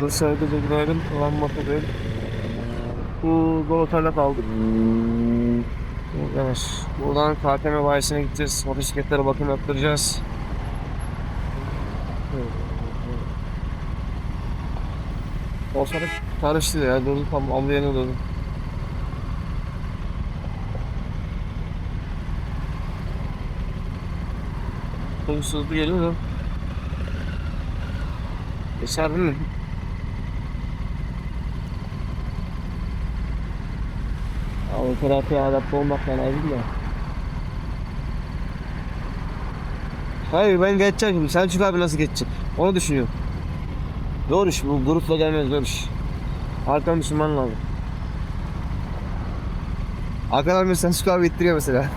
Burası herkese günaydın. Ulan Matadayım. Bu Galatasaray'la kaldık. Evet. Buradan KTM bayisine gideceğiz. Motosikletlere bakım yaptıracağız. Ortalık karıştı ya. Durdu tam amlayanı durdu. Otobüs hızlı geliyor da. Geçer değil mi? Ama terapiye adapte olmak değil ya. Hayır ben geçeceğim şimdi. Selçuk abi nasıl geçecek? Onu düşünüyorum. Zor iş bu. Grupla gelmez zor iş. Arkadan Müslüman lazım. Arkadan bir Selçuk abi ittiriyor mesela.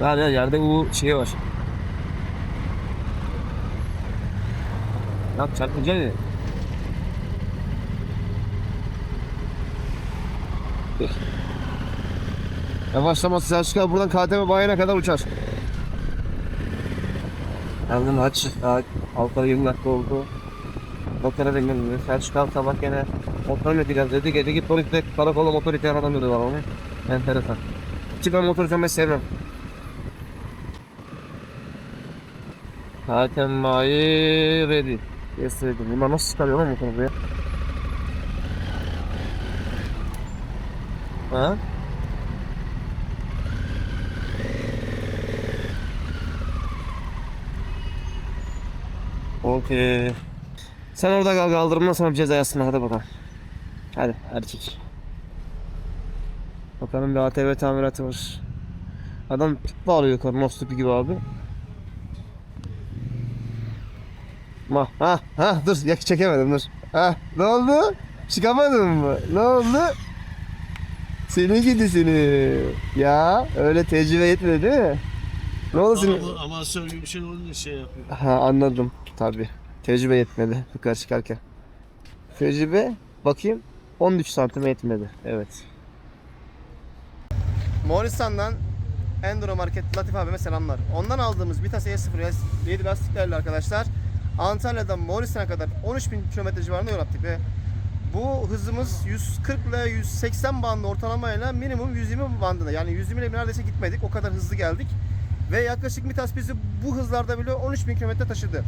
Ya yerde bu şey var. Ya çarpıcı ne? Yavaşlaması Selçuk abi buradan KTM bayana kadar uçar. Yalnız aç. Altta 20 dakika oldu. Doktora dengeldi. Selçuk abi sabah gene motor gideceğiz dedi. Gece git polisle karakola motor iten adam dedi bana onu. Enteresan. Çık ben motor sürmeyi sevmem. KTM bayi ready. Ready. Bunlar nasıl çıkarıyor lan motoru buraya? Ha? Okey. Sen orada kal kaldırımdan sonra bir ceza yazsın hadi bakalım. Hadi erkek. Bakalım bir ATV tamiratı var. Adam yukarı nos tüpü gibi abi. Ma ha ha dur yak çekemedim dur. Ha ne oldu? Çıkamadın mı? Ne oldu? Seni gidi seni. Ya öyle tecrübe yetmedi değil mi? Ne oldu senin? Ama amasör gibi bir şey olunca şey yapıyor. Ha anladım tabi. Tecrübe yetmedi yukarı çıkarken. Tecrübe bakayım 13 santim yetmedi. Evet. Moğolistan'dan Enduro Market Latif abime selamlar. Ondan aldığımız Vitas E0 7 lastiklerle arkadaşlar Antalya'dan Moğolistan'a kadar 13.000 kilometre civarında yol yaptık ve bu hızımız 140 ile 180 bandı ortalamayla minimum 120 bandında yani 120 ile neredeyse gitmedik o kadar hızlı geldik. Ve yaklaşık Mitas bizi bu hızlarda bile 13.000 kilometre taşıdı.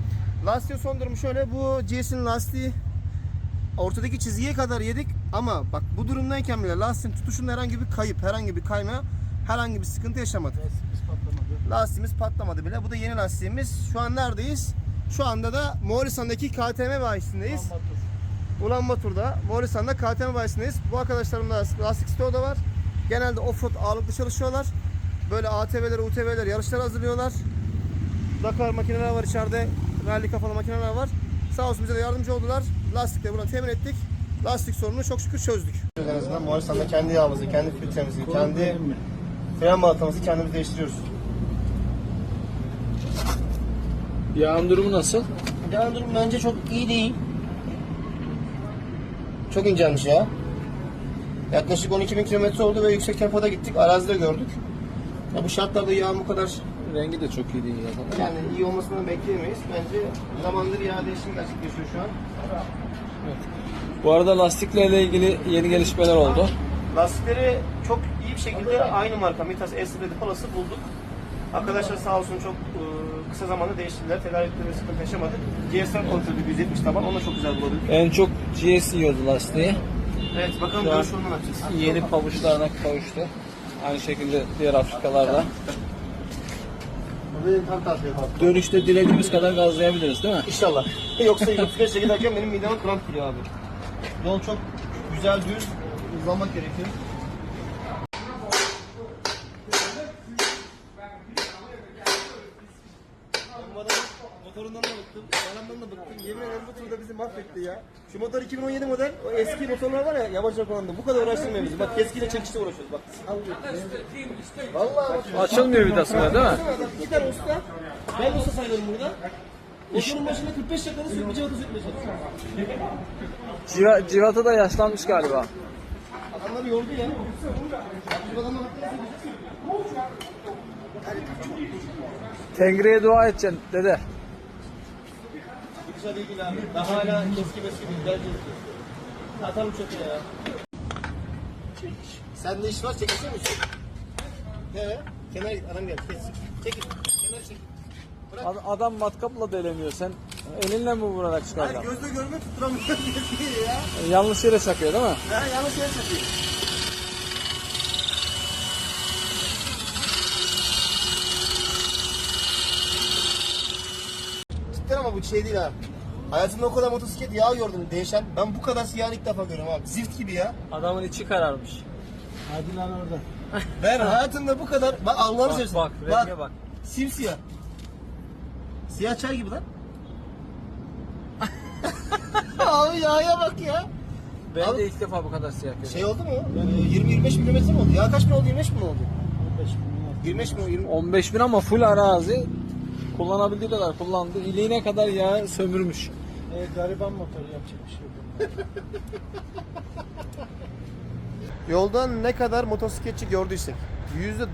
Lastiğin son durumu şöyle. Bu GS'in lastiği ortadaki çizgiye kadar yedik ama bak bu durumdayken bile lastiğin tutuşunda herhangi bir kayıp, herhangi bir kayma, herhangi bir sıkıntı yaşamadık. Lastikimiz patlamadı. Lastiğimiz patlamadı bile. Bu da yeni lastiğimiz. Şu an neredeyiz? Şu anda da Moğolistan'daki KTM bayisindeyiz. Amator. Ulan Batur'da, Moğolistan'da KTM bayisindeyiz. Bu arkadaşlarım da lastik stoğu da var. Genelde offroad ağırlıklı çalışıyorlar. Böyle ATV'ler, UTV'ler yarışlar hazırlıyorlar. Dakar makineler var içeride. Rally kafalı makineler var. Sağ olsun bize de yardımcı oldular. Lastikleri buradan temin ettik. Lastik sorununu çok şükür çözdük. En azından Moğolistan'da kendi yağımızı, kendi filtremizi, kendi fren balatamızı kendimiz değiştiriyoruz. Yağın durumu nasıl? Yağın durumu bence çok iyi değil. Çok incelmiş ya. Yaklaşık 12 bin kilometre oldu ve yüksek tempoda gittik. Arazide gördük. Ya bu şartlarda yağın bu kadar Rengi de çok iyi değil ya. yani iyi olmasını bekleyemeyiz. Bence zamandır yağ değişimi gerçekleşiyor şu an. Bu arada lastiklerle ilgili yeni gelişmeler oldu. Lastikleri çok iyi bir şekilde aynı marka Mitas S7 Plus'ı bulduk. Arkadaşlar sağ olsun çok e, kısa zamanda değiştirdiler. Tedarikte bir sıkıntı yaşamadık. GSM kontrolü 170 taban. Onu da çok güzel bulabildik. En çok GS yiyordu lastiği. Evet bakalım Şu an görüş ondan açacağız. Yeni pabuçlarına kavuştu. Aynı şekilde diğer Afrikalarda. Benim tam tavsiye yapalım. Dönüşte dilediğimiz kadar gazlayabiliriz değil mi? İnşallah. Yoksa 35'e giderken benim mideme kramp giriyor abi. Yol çok güzel düz hızlanmak gerekiyor. Bu adamın motorundan da bıktım, yalandan da bıktım. Yemin ederim bu turda bizi mahvetti ya. Şu motor 2017 model, o eski motorlar var ya yavaş kullandı. Bu kadar uğraştırmıyor bizi. Bak keskiyle çekişle uğraşıyoruz bak. Vallahi bak. Açılmıyor vidasında değil mi? Bak, İki tane usta. Ben usta sayıyorum burada. Motorun başında 45 dakikada sürüp bir cevata sürtmeye çalışıyorum. Civa, Civata da yaşlanmış galiba. Adamları yordu ya. Bu adamlar Tengri'ye dua edeceksin dede. Gidişe değil abi. Daha hala eski meski bir güzel değil. Atalım çöpe ya. Sen ne iş var çekilsene misin? He. Kenar git adam gel. Kes. Çekil. Kenar çekil. Ad- Adam matkapla delemiyor. Sen elinle mi vurarak Hayır çıkaracaksın? gözle görme tutturamıyor keskiyi ya. E, Yanlış yere çakıyor değil mi? Ha yanlış yere çekiyor. Cidden ama bu şey değil ha. Hayatımda o kadar motosiklet yağı gördüm değişen. Ben bu kadar siyahını ilk defa görüyorum abi. Zift gibi ya. Adamın içi kararmış. Hadi lan orada. Ben hayatımda bu kadar... Bak Allah'ını Bak seversen. bak renge bak. Simsiyah. Siyah çay gibi lan. abi yağa bak ya. Ben Abi- de ilk defa bu kadar siyah gördüm. Şey oldu mu? Yani 20-25 milimetre mi oldu? Ya kaç bin oldu? 25 bin oldu? 15 milyon. 25 mi? 20... 15 bin ama full arazi kullanabildiği kadar kullandı. İliğine kadar yağ sömürmüş. E, gariban motoru yapacak bir şey yok. Yoldan ne kadar motosikletçi gördüysek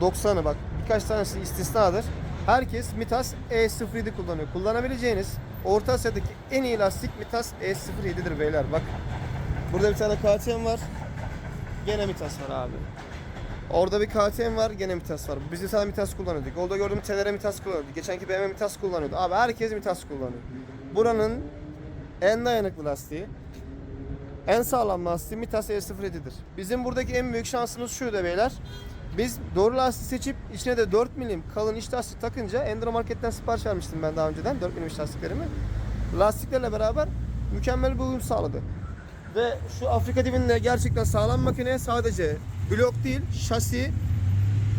%90'ı bak birkaç tanesi istisnadır. Herkes Mitas E07 kullanıyor. Kullanabileceğiniz Orta Asya'daki en iyi lastik Mitas E07'dir beyler. Bak burada bir tane KTM var. Gene Mitas var abi. Orada bir KTM var, gene Mitas var. Biz sana Mitas kullanıyorduk. Orada gördüğüm Tenere Mitas kullanıyorduk. Geçenki BMW Mitas kullanıyordu. Abi herkes Mitas kullanıyor. Buranın en dayanıklı lastiği. En sağlam lastiği Mitas E07'dir. Bizim buradaki en büyük şansımız şuydu beyler. Biz doğru lastiği seçip içine de 4 milim kalın iç lastik takınca Enduro Market'ten sipariş vermiştim ben daha önceden 4 milim iç lastiklerimi. Lastiklerle beraber mükemmel bir uyum sağladı. Ve şu Afrika dibinde gerçekten sağlam makine sadece blok değil, şasi,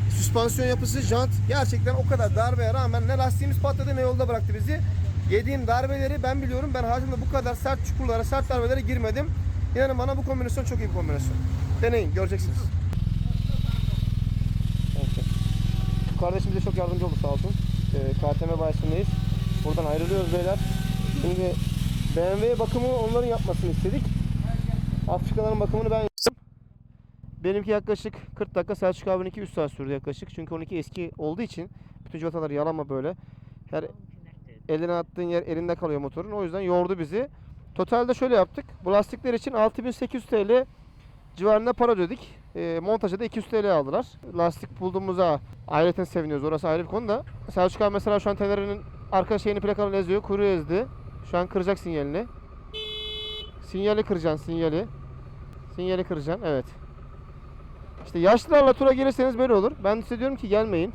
süspansiyon yapısı, jant gerçekten o kadar darbeye rağmen ne lastiğimiz patladı ne yolda bıraktı bizi. Yediğim darbeleri ben biliyorum. Ben hayatımda bu kadar sert çukurlara, sert darbelere girmedim. İnanın bana bu kombinasyon çok iyi bir kombinasyon. Deneyin, göreceksiniz. Evet. Kardeşim bize çok yardımcı oldu sağ olsun. Ee, KTM bayisindeyiz. Buradan ayrılıyoruz beyler. Şimdi BMW bakımı onların yapmasını istedik. Afrikaların bakımını ben yaptım. Benimki yaklaşık 40 dakika Selçuk abinin 2 3 saat sürdü yaklaşık. Çünkü 12 eski olduğu için bütün civataları yalama böyle. Her eline attığın yer elinde kalıyor motorun. O yüzden yordu bizi. Totalde şöyle yaptık. Bu lastikler için 6800 TL civarında para ödedik. E, montaja da 200 TL aldılar. Lastik bulduğumuza ayrıca seviniyoruz. Orası ayrı bir konu da. Selçuk abi mesela şu an telerinin arka şeyini plakalı eziyor. Kuyruğu ezdi. Şu an kıracak sinyalini. Sinyali kıracaksın sinyali. Sinyali kıracaksın evet. İşte yaşlılarla tura gelirseniz böyle olur. Ben size diyorum ki gelmeyin.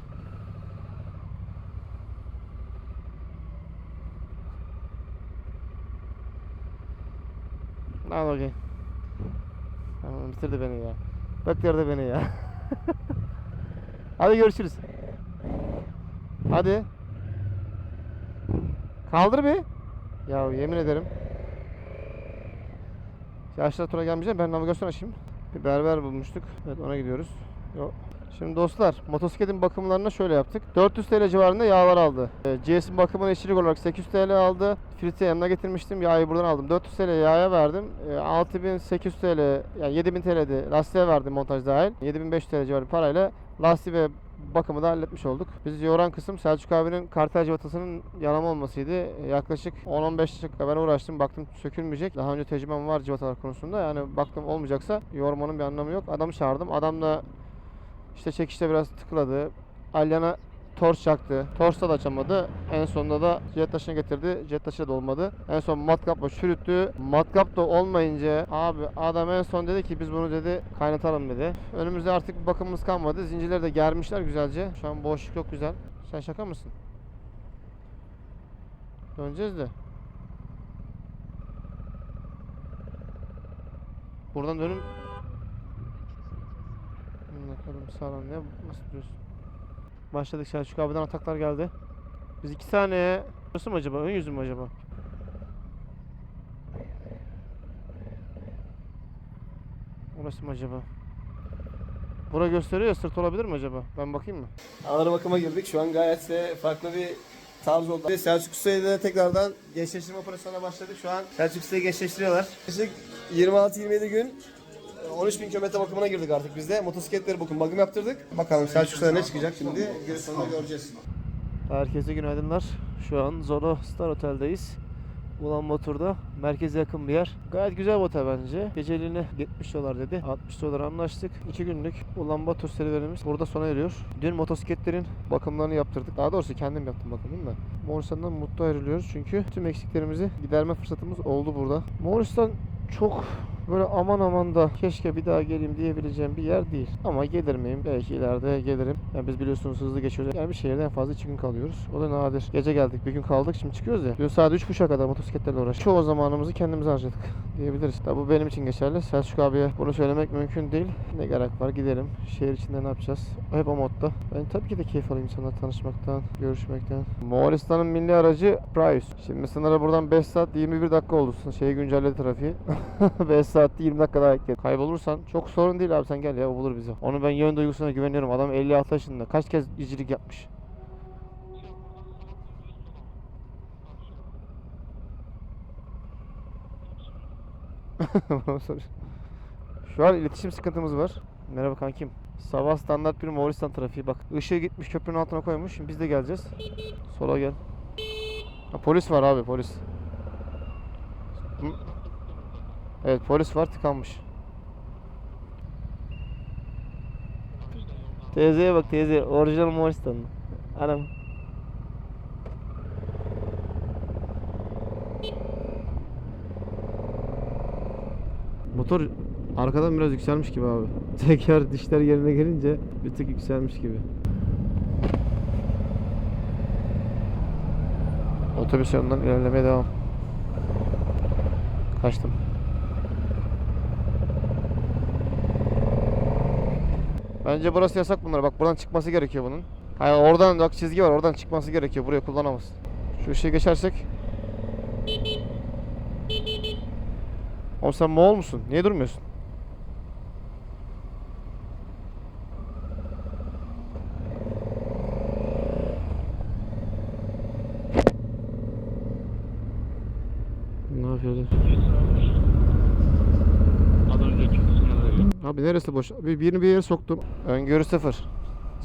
Al bakayım. Tamam bitirdi beni ya. Bekledi beni ya. Hadi görüşürüz. Hadi. Kaldır bir. Ya yemin ederim. Yaşlı tura gelmeyeceğim. Ben navigasyon açayım. Bir berber bulmuştuk. Evet ona gidiyoruz. Yo. Şimdi dostlar motosikletin bakımlarına şöyle yaptık. 400 TL civarında yağlar aldı. E, GS'in bakımına işçilik olarak 800 TL aldı. Filtre yanına getirmiştim. Yağı buradan aldım. 400 TL yağa verdim. E, 6800 TL yani 7000 TL'de lastiğe verdim montaj dahil. 7500 TL civarı parayla lastiği ve bakımı da halletmiş olduk. Bizi yoran kısım Selçuk abinin kartel civatasının yanama olmasıydı. E, Yaklaşık 10-15 dakika ben uğraştım. Baktım sökülmeyecek. Daha önce tecrübem var civatalar konusunda. Yani baktım olmayacaksa yormanın bir anlamı yok. Adamı çağırdım. Adam da işte çekişte biraz tıkladı. Alyana torç çaktı. Torçta da açamadı. En sonunda da jet taşını getirdi. Jet taşı da olmadı. En son matkapla çürüttü. Matkap da olmayınca abi adam en son dedi ki biz bunu dedi kaynatalım dedi. Önümüzde artık bir bakımımız kalmadı. Zincirleri de germişler güzelce. Şu an boşluk yok güzel. Sen şaka mısın? Döneceğiz de. Buradan dönüm Bakalım sağlam ne nasıl? Başladık Selçuk abiden ataklar geldi. Biz iki saniye Burası mı acaba? Ön yüzü mü acaba? Orası mı acaba? Bura gösteriyor sırt olabilir mi acaba? Ben bakayım mı? Ağır bakıma girdik. Şu an gayet farklı bir tarz oldu. Selçuk Usta'yı da tekrardan gençleştirme operasyonuna başladık. Şu an Selçuk Usta'yı gençleştiriyorlar. Yaklaşık 26-27 gün 13.000 kilometre bakımına girdik artık biz de. Motosikletleri bakım bakım yaptırdık. Bakalım Selçuk'ta ne çıkacak şimdi. Gün sonunda göreceğiz. Herkese günaydınlar. Şu an Zoro Star Otel'deyiz. Ulan Batur'da merkeze yakın bir yer. Gayet güzel bir otel bence. Geceliğine 70 dolar dedi. 60 dolar anlaştık. 2 günlük Ulan Batur serüvenimiz burada sona eriyor. Dün motosikletlerin bakımlarını yaptırdık. Daha doğrusu kendim yaptım bakımını da. Moğolistan'dan mutlu ayrılıyoruz çünkü tüm eksiklerimizi giderme fırsatımız oldu burada. Moğolistan çok böyle aman aman da keşke bir daha geleyim diyebileceğim bir yer değil. Ama gelir miyim? Belki ileride gelirim. Yani biz biliyorsunuz hızlı geçiyoruz. Yani bir şehirde en fazla 2 gün kalıyoruz. O da nadir. Gece geldik bir gün kaldık şimdi çıkıyoruz ya. Dün saat 3.30'a kadar motosikletlerle uğraştık. Çoğu zamanımızı kendimize harcadık diyebiliriz. Tabi bu benim için geçerli. Selçuk abiye bunu söylemek mümkün değil. Ne gerek var gidelim. Şehir içinde ne yapacağız? Hep o modda. Ben tabii ki de keyif alayım insanlarla tanışmaktan, görüşmekten. Moğolistan'ın milli aracı Prius. Şimdi sınırı buradan 5 saat 21 dakika oldu. Şeyi güncelledi trafiği. 5 saatte 20 dakika daha ekledim. Kaybolursan çok sorun değil abi sen gel ya bulur bizi. Onu ben yön duygusuna güveniyorum. Adam 56 yaşında. Kaç kez izcilik yapmış. Şu an iletişim sıkıntımız var. Merhaba kankim. Sabah standart bir Moğolistan trafiği bak. Işığı gitmiş köprünün altına koymuş. Şimdi biz de geleceğiz. Sola gel. Ha, polis var abi polis. Evet polis var tıkanmış. Teyzeye bak teyze. Orijinal Moğolistanlı. Anam. Motor arkadan biraz yükselmiş gibi abi. Teker dişler yerine gelince bir tık yükselmiş gibi. Otobüs yolundan ilerlemeye devam. Kaçtım. Bence burası yasak bunlar. Bak buradan çıkması gerekiyor bunun. Hayır oradan bak çizgi var. Oradan çıkması gerekiyor. Buraya kullanamaz. Şu ışığı geçersek. Oğlum sen Moğol musun? Niye durmuyorsun? Ne yapıyorlar? Az önceki kısmına da Abi neresi boş? Bir, birini bir yere soktum. Öngörü sıfır.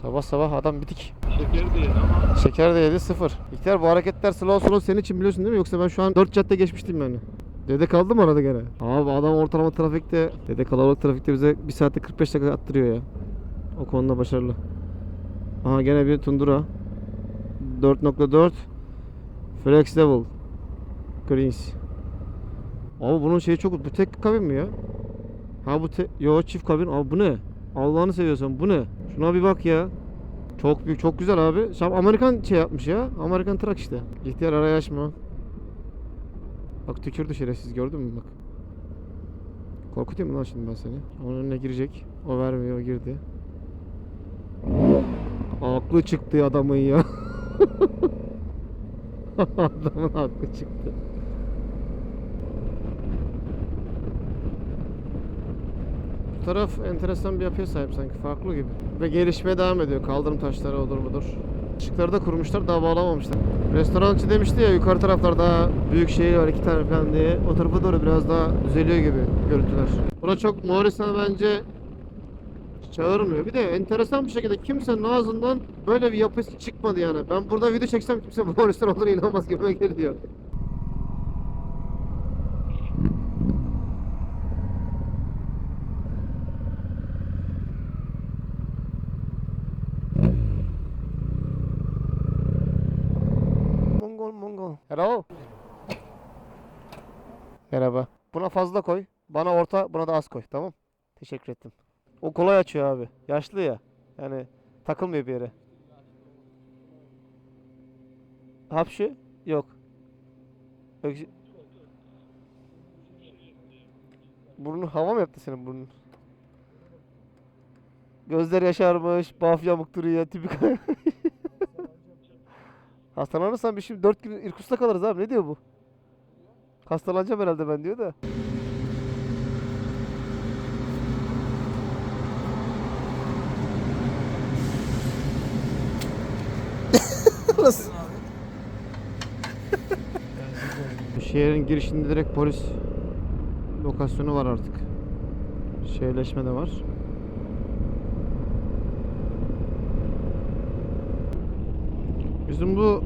Sabah sabah adam bitik. Şeker değil ama Şeker de yedi sıfır. İhtiyar bu hareketler slow slow senin için biliyorsun değil mi? Yoksa ben şu an 4 cadde geçmiştim yani. Dede kaldı mı arada gene? Abi adam ortalama trafikte, dede kalabalık trafikte bize 1 saatte 45 dakika attırıyor ya. O konuda başarılı. Aha gene bir Tundura. 4.4 Flex Level Greens. Abi bunun şeyi çok... Bu tek kabin mi ya? Ha bu te... Yo çift kabin. Abi bu ne? Allah'ını seviyorsan bu ne? Şuna bir bak ya. Çok büyük, çok güzel abi. Şam Amerikan şey yapmış ya. Amerikan trak işte. İhtiyar araya açma. Bak tükürdü şerefsiz gördün mü bak. Korkutayım mı lan şimdi ben seni? Onun önüne girecek. O vermiyor, o girdi. Aklı çıktı adamın ya. adamın aklı çıktı. Bu taraf enteresan bir yapıya sahip sanki farklı gibi. Ve gelişmeye devam ediyor. Kaldırım taşları odur budur. Işıkları da kurmuşlar daha bağlamamışlar. Restorançı demişti ya yukarı taraflar daha büyük şehir var iki tane falan diye. O tarafa doğru biraz daha düzeliyor gibi görüntüler. Buna çok Moğolistan bence çağırmıyor. Bir de enteresan bir şekilde kimsenin ağzından böyle bir yapısı çıkmadı yani. Ben burada video çeksem kimse Moğolistan olduğuna inanmaz gibi geliyor. Hello. Merhaba. Buna fazla koy. Bana orta, buna da az koy. Tamam? Teşekkür ettim. O kolay açıyor abi. Yaşlı ya. Yani takılmıyor bir yere. Hapşı? Yok. Öksü... Burnun hava mı yaptı senin burnun? Gözler yaşarmış, baf yamuk duruyor, tipik. Hastalanırsan bir şimdi 4 gün İrkus'ta kalırız abi. Ne diyor bu? Hastalanacağım herhalde ben diyor da. Nasıl? Şehrin girişinde direkt polis lokasyonu var artık. Şehirleşme de var. Bizim bu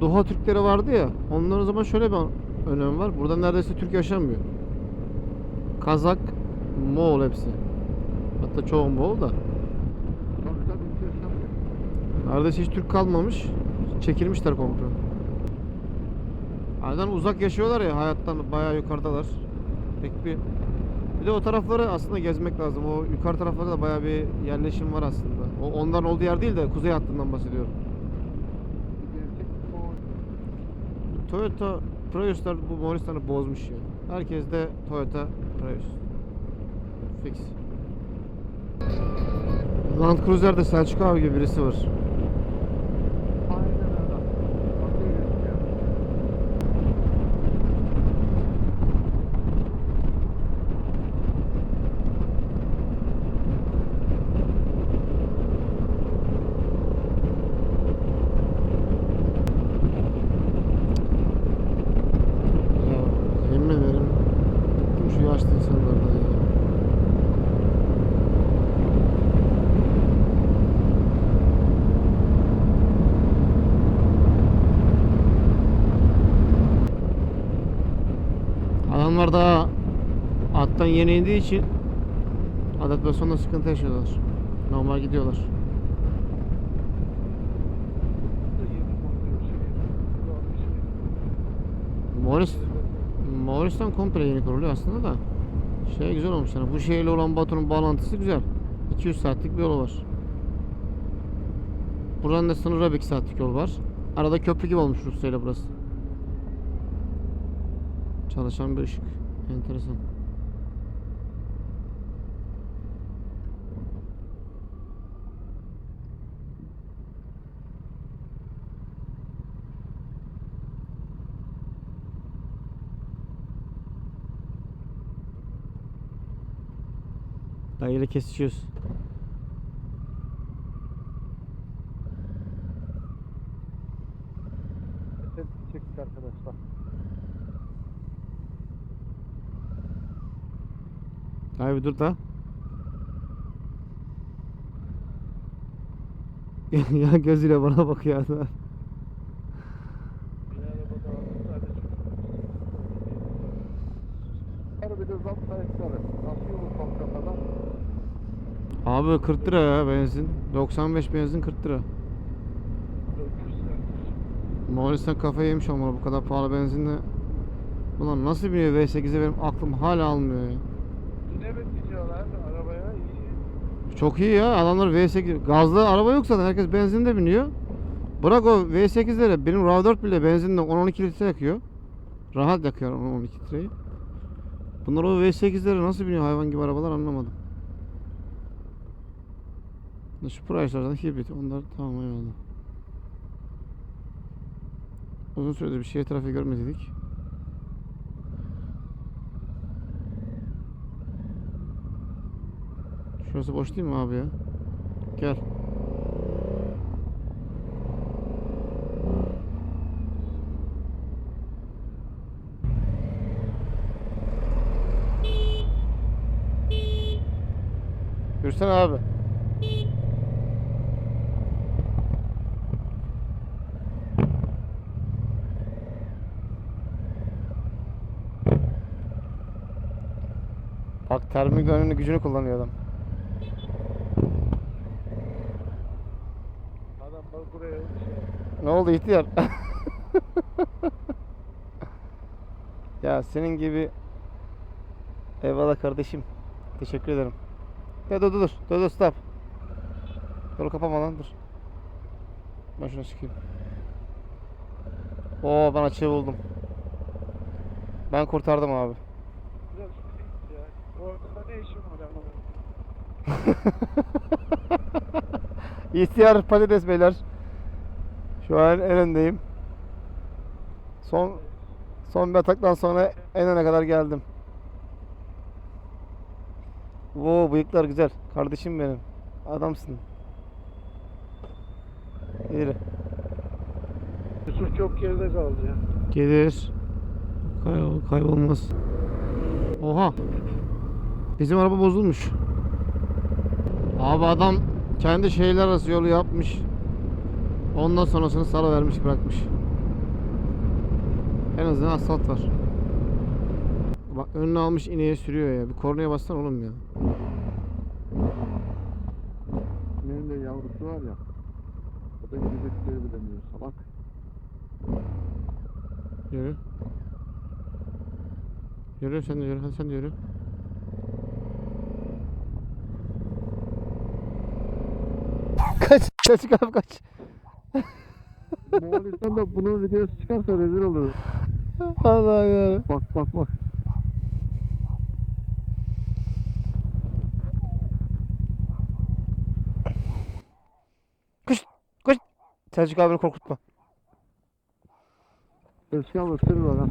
Doha Türkleri vardı ya. Onların zaman şöyle bir önemi var. Burada neredeyse Türk yaşamıyor. Kazak, Moğol hepsi. Hatta çoğu Moğol da. Neredeyse hiç Türk kalmamış. Çekilmişler komple. Aynen uzak yaşıyorlar ya hayattan bayağı yukarıdalar. Pek bir bir de o tarafları aslında gezmek lazım. O yukarı taraflarda da bayağı bir yerleşim var aslında. O onların olduğu yer değil de kuzey hattından bahsediyorum. Toyota Prius'lar bu Moğolistan'ı bozmuş ya. Herkes de Toyota Prius. Fix. Land Cruiser'de Selçuk abi gibi birisi var. Ya yemin ederim bıktım şu yaşlı insanlardan ya. Adamlar daha attan yeni indiği için adaptasyonda sıkıntı yaşıyorlar. Normal gidiyorlar. Moğolis, Moğolistan komple yeni kuruluyor aslında da. Şey güzel olmuş yani. Bu şehirle olan Batum'un bağlantısı güzel. 200 saatlik bir yolu var. Buranın da sınırı bir 2 saatlik yol var. Arada köprü gibi olmuş Rusya ile burası. Çalışan bir ışık. Enteresan. Dayıyla kesişiyoruz. Çektik arkadaşlar. Abi dur da. ya gözüyle bana bakıyor adam. Abi 40 lira ya benzin. 95 benzin 40 lira. Moğolistan kafayı yemiş ama bu kadar pahalı benzinle. Ulan nasıl biniyor V8'e benim aklım hala almıyor ya. Mi gidiyorlar arabaya? İyi. Çok iyi ya adamlar V8 gazlı araba yok zaten herkes benzinde biniyor. Bırak o V8'lere benim RAV4 bile benzinle 10-12 litre yakıyor. Rahat yakıyor 10-12 litreyi. Bunlar o V8'lere nasıl biniyor hayvan gibi arabalar anlamadım. Şu Price'lardan hibrit onlar tamam eyvallah. Uzun süredir bir şehir trafiği görmedik. Şurası boş değil mi abi ya? Gel. Yürüsene abi. Bak termik önünün gücünü kullanıyor adam. Adam bak buraya şey. Ne oldu ihtiyar? ya senin gibi Eyvallah kardeşim. Teşekkür ederim. Ya dur dur dur. Dur dur stop. Yolu kapama lan dur. Ben şuna çıkayım. Oo ben açığı buldum. Ben kurtardım abi. Biraz şey ya. Orada ne işin var anlamadım. İhtiyar patates beyler. Şu an en öndeyim. Son son bir ataktan sonra en öne kadar geldim. Oo bıyıklar güzel. Kardeşim benim. Adamsın. Yürü. Yusuf çok geride kaldı ya. Gelir. Kaybol, kaybolmaz. Oha. Bizim araba bozulmuş. Abi adam kendi şehirler arası yolu yapmış. Ondan sonrasını salı vermiş bırakmış. En azından asfalt var. Bak önüne almış ineğe sürüyor ya. Bir kornaya bassan oğlum ya. Benim de yavrusu var ya. O da yüzekleri bilemiyor salak. Yürü. Yürü sen de yürü. Hadi sen de yürü. Kaç. Kaç abi kaç. Moğolistan'da bunun videosu çıkarsa rezil olur. Allah ya. Bak bak bak. Selçuk abini korkutma. Özkan ısırır bak ha.